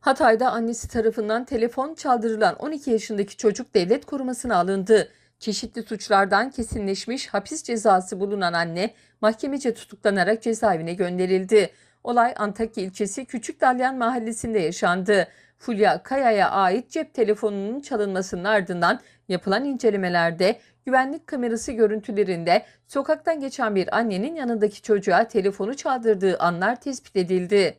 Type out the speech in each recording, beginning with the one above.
Hatay'da annesi tarafından telefon çaldırılan 12 yaşındaki çocuk devlet korumasına alındı. Çeşitli suçlardan kesinleşmiş hapis cezası bulunan anne mahkemece tutuklanarak cezaevine gönderildi. Olay Antakya ilçesi Küçük Dalyan mahallesinde yaşandı. Fulya Kaya'ya ait cep telefonunun çalınmasının ardından yapılan incelemelerde güvenlik kamerası görüntülerinde sokaktan geçen bir annenin yanındaki çocuğa telefonu çaldırdığı anlar tespit edildi.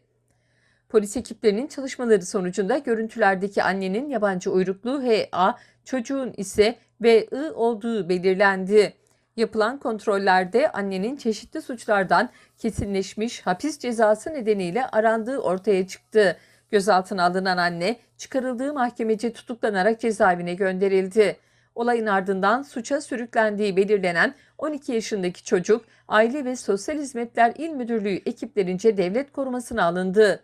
Polis ekiplerinin çalışmaları sonucunda görüntülerdeki annenin yabancı uyruklu HA, çocuğun ise VI olduğu belirlendi. Yapılan kontrollerde annenin çeşitli suçlardan kesinleşmiş hapis cezası nedeniyle arandığı ortaya çıktı. Gözaltına alınan anne çıkarıldığı mahkemece tutuklanarak cezaevine gönderildi. Olayın ardından suça sürüklendiği belirlenen 12 yaşındaki çocuk Aile ve Sosyal Hizmetler İl Müdürlüğü ekiplerince devlet korumasına alındı.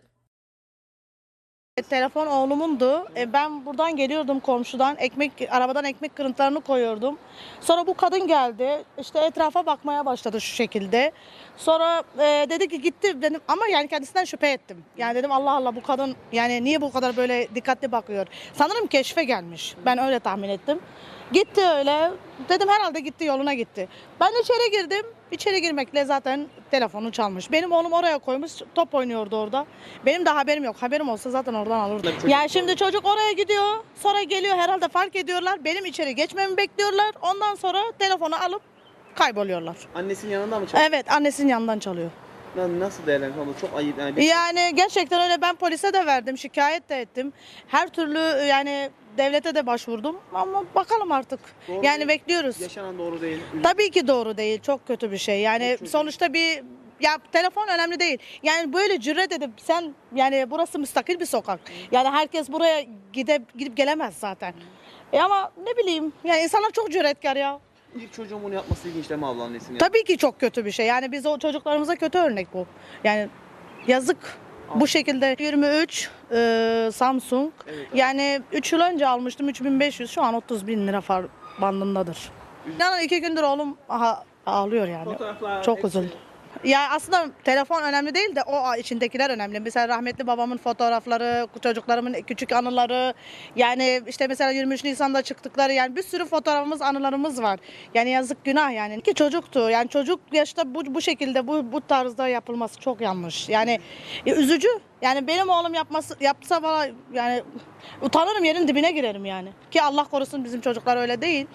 E, Telefon oğlumundu. E, ben buradan geliyordum komşudan. Ekmek arabadan ekmek kırıntılarını koyuyordum. Sonra bu kadın geldi. İşte etrafa bakmaya başladı şu şekilde. Sonra e, dedi ki gitti dedim ama yani kendisinden şüphe ettim. Yani dedim Allah Allah bu kadın yani niye bu kadar böyle dikkatli bakıyor? Sanırım keşfe gelmiş. Ben öyle tahmin ettim. Gitti öyle. Dedim herhalde gitti yoluna gitti. Ben içeri girdim. İçeri girmekle zaten telefonu çalmış. Benim oğlum oraya koymuş top oynuyordu orada. Benim de haberim yok. Haberim olsa zaten oradan alırdım. Ya şimdi çocuk oraya gidiyor. Sonra geliyor herhalde fark ediyorlar. Benim içeri geçmemi bekliyorlar. Ondan sonra telefonu alıp kayboluyorlar. Annesinin yanında mı çaldı? Evet annesinin yanından çalıyor. Na- Nasıl değerlendiriyorsun? Çok ayıp yani. Yani gerçekten öyle ben polise de verdim, şikayet de ettim. Her türlü yani devlete de başvurdum ama bakalım artık. Doğru yani değil. bekliyoruz. Yaşanan doğru değil. Tabii ki doğru değil. Çok kötü bir şey. Yani Çok sonuçta bir ya telefon önemli değil. Yani böyle cüret edip sen yani burası müstakil bir sokak. Yani herkes buraya gidip gidip gelemez zaten. E ama ne bileyim yani insanlar çok cüretkar ya. Bir çocuğun bunu yapması ilginç değil mi abla annesinin? Tabii ki çok kötü bir şey. Yani biz o çocuklarımıza kötü örnek bu. Yani yazık. Bu şekilde 23 e, Samsung. Evet. Yani 3 yıl önce almıştım 3500 şu an 30 bin lira far bandındadır. İnanın iki gündür oğlum aha, ağlıyor yani. Fotoğraflar, Çok hepsi- üzüldüm. Ya aslında telefon önemli değil de o içindekiler önemli. Mesela rahmetli babamın fotoğrafları, çocuklarımın küçük anıları. Yani işte mesela 23 Nisan'da çıktıkları yani bir sürü fotoğrafımız, anılarımız var. Yani yazık günah yani. Ki çocuktu. Yani çocuk yaşta bu, bu şekilde bu, bu tarzda yapılması çok yanlış. Yani e, üzücü. Yani benim oğlum yapması yapsa bana yani utanırım yerin dibine girerim yani. Ki Allah korusun bizim çocuklar öyle değil.